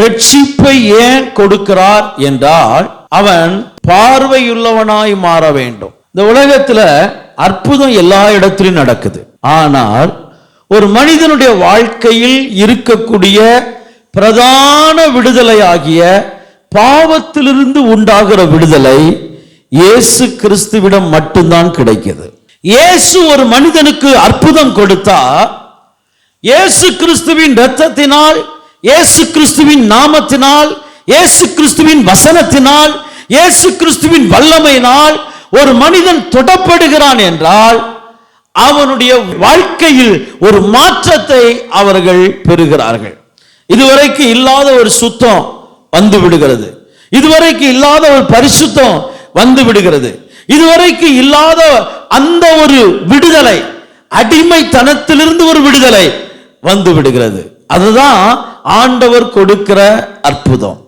ரட்சிப்பை ஏன் கொடுக்கிறார் என்றால் அவன் பார்வையுள்ளவனாய் மாற வேண்டும். இந்த உலகத்துல அற்புதம் எல்லா இடத்திலும் நடக்குது. ஆனால் ஒரு மனிதனுடைய வாழ்க்கையில் இருக்கக்கூடிய பிரதான விடுதலையாகிய பாவத்திலிருந்து உண்டாகிற விடுதலை இயேசு கிறிஸ்துவிடம் மட்டும்தான் கிடைக்கிறது இயேசு ஒரு மனிதனுக்கு அற்புதம் கொடுத்தா இயேசு கிறிஸ்துவின் இரத்தத்தினால் இயேசு கிறிஸ்துவின் நாமத்தினால் இயேசு கிறிஸ்துவின் வசனத்தினால் இயேசு கிறிஸ்துவின் வல்லமையினால் ஒரு மனிதன் தொடப்படுகிறான் என்றால் அவனுடைய வாழ்க்கையில் ஒரு மாற்றத்தை அவர்கள் பெறுகிறார்கள். இதுவரைக்கு இல்லாத ஒரு சுத்தம் வந்து விடுகிறது இதுவரைக்கு இல்லாத ஒரு பரிசுத்தம் வந்து விடுகிறது இதுவரைக்கு இல்லாத அந்த ஒரு விடுதலை அடிமைத்தனத்திலிருந்து ஒரு விடுதலை வந்து விடுகிறது அதுதான் ஆண்டவர் கொடுக்கிற அற்புதம்.